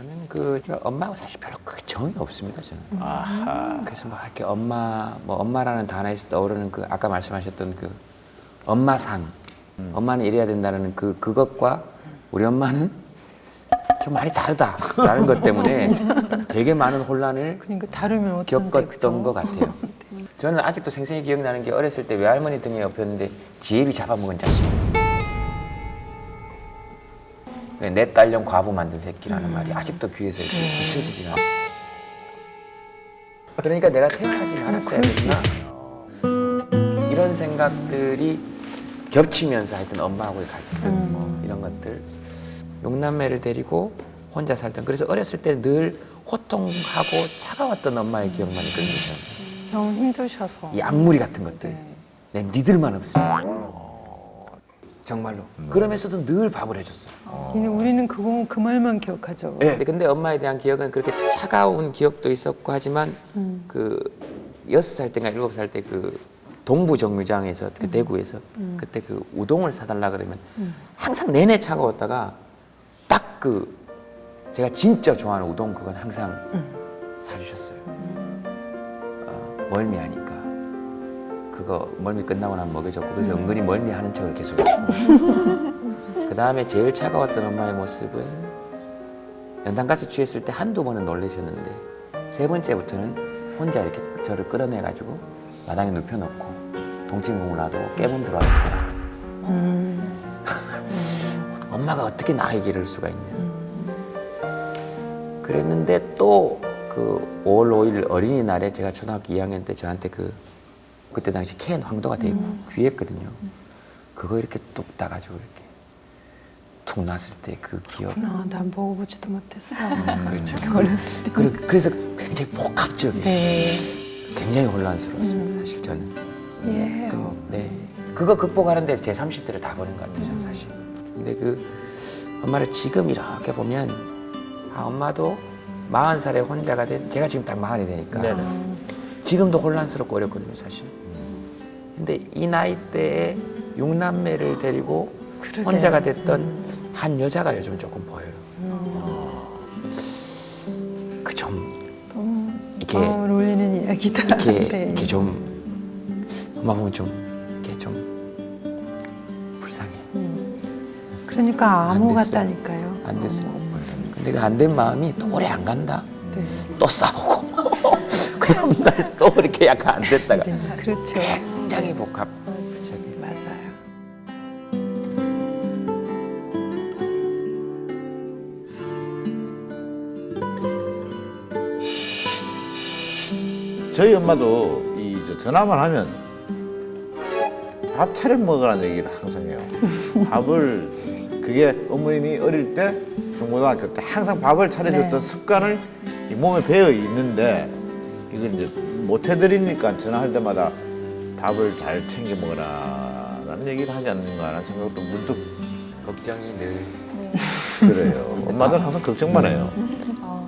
저는 그 엄마하고 사실 별로 크게 정이 없습니다. 저는. 아하. 그래서 뭐 이렇게 엄마 뭐 엄마라는 단어에서 떠오르는 그 아까 말씀하셨던 그 엄마상 엄마는 이래야 된다는 그 그것과 우리 엄마는 좀 많이 다르다라는 것 때문에 되게 많은 혼란을 그러니까 다르면 어떤데, 겪었던? 것 같아요. 저는 아직도 생생히 기억나는 게 어렸을 때 외할머니 등에 업혔는데 지혜비 잡아먹은 자식. 내 딸년 과부 만든 새끼라는 말이 아직도 귀에서 이렇게 잊혀지지가 않아. 그러니까 내가 태어나지 말았어야 됐나? 이런 생각들이 겹치면서 하여튼 엄마하고의 갈등 뭐 이런 것들 용남매를 데리고 혼자 살던 그래서 어렸을 때 늘 호통하고 차가웠던 엄마의 기억만 있거든요 저는. 너무 힘드셔서. 이 악무리 같은 것들 네. 내 니들만 없으면 정말로. 그러면서도 늘 밥을 해줬어요. 근데 우리는 그거 그 말만 기억하죠. 예. 근데 엄마에 대한 기억은 그렇게 차가운 기억도 있었고 하지만 그 여섯 살 때인가 일곱 살 때 그 동부 정류장에서 그 대구에서 그때 그 우동을 사달라 그러면 항상 내내 차가웠다가 딱 그 제가 진짜 좋아하는 우동 그건 항상 사주셨어요. 어, 멀미하니까 그거 멀미 끝나고 나면 먹여줬고 그래서 은근히 멀미하는 척을 계속 했고. 그 다음에 제일 차가웠던 엄마의 모습은 연탄가스 취했을 때 한두 번은 놀라셨는데 세 번째부터는 혼자 이렇게 저를 끌어내가지고 마당에 눕혀놓고 동치미물 놔도 깨문 들어와서 자라. 엄마가 어떻게 나에게 이럴 수가 있냐. 그랬는데 또 그 5월 5일 어린이날에 제가 초등학교 2학년 때 저한테 그 그때 당시 캔 황도가 되게 귀했거든요. 그거 이렇게 뚝 따가지고 이렇게 툭 놨을 때 그 기억. 아, 난 먹어보지도 못했어. 그렇죠. 어렸을 때. 그래- 그래서 굉장히 복합적이에요. 네. 굉장히 혼란스러웠습니다. 사실 저는. 예. 그, 네. 그거 극복하는 데 제 30대를 다 버린 것 같아요, 저는 사실. 근데 그 엄마를 지금 이렇게 보면 아, 엄마도 40살에 혼자가 된 제가 지금 딱 마흔이 되니까 네네. 지금도 혼란스럽고 어렵거든요, 사실. 근데 이 나이 때에 육남매를 데리고 그러게요. 혼자가 됐던 한 여자가 요즘 조금 보여요. 그좀 너무 이렇게 마음을 울리는 이야기다. 이렇게 네. 이렇게 좀 엄마 보면 좀 이렇게 좀 불쌍해. 그러니까 안 암호. 같다니까요. 안 됐어. 근데 그 안된 마음이 또 오래 안 간다. 네. 또 싸우고 그 다음 날 또 이렇게 약간 안 됐다가 네. 그렇죠. 굉장히 복합. 저기 맞아요. 저희 엄마도 이 저 전화만 하면 밥 차려 먹으라는 얘기를 항상 해요. 밥을 그게 어머님이 어릴 때 중고등학교 때 항상 밥을 차려줬던 네. 습관을 이 몸에 배어 있는데 이걸 이제 못 해드리니까 전화할 때마다 밥을 잘 챙겨 먹어라라는 얘기를 하지 않는가라는 생각도 문득 걱정이 늘 들어요. 엄마들 항상 걱정만 해요. 아,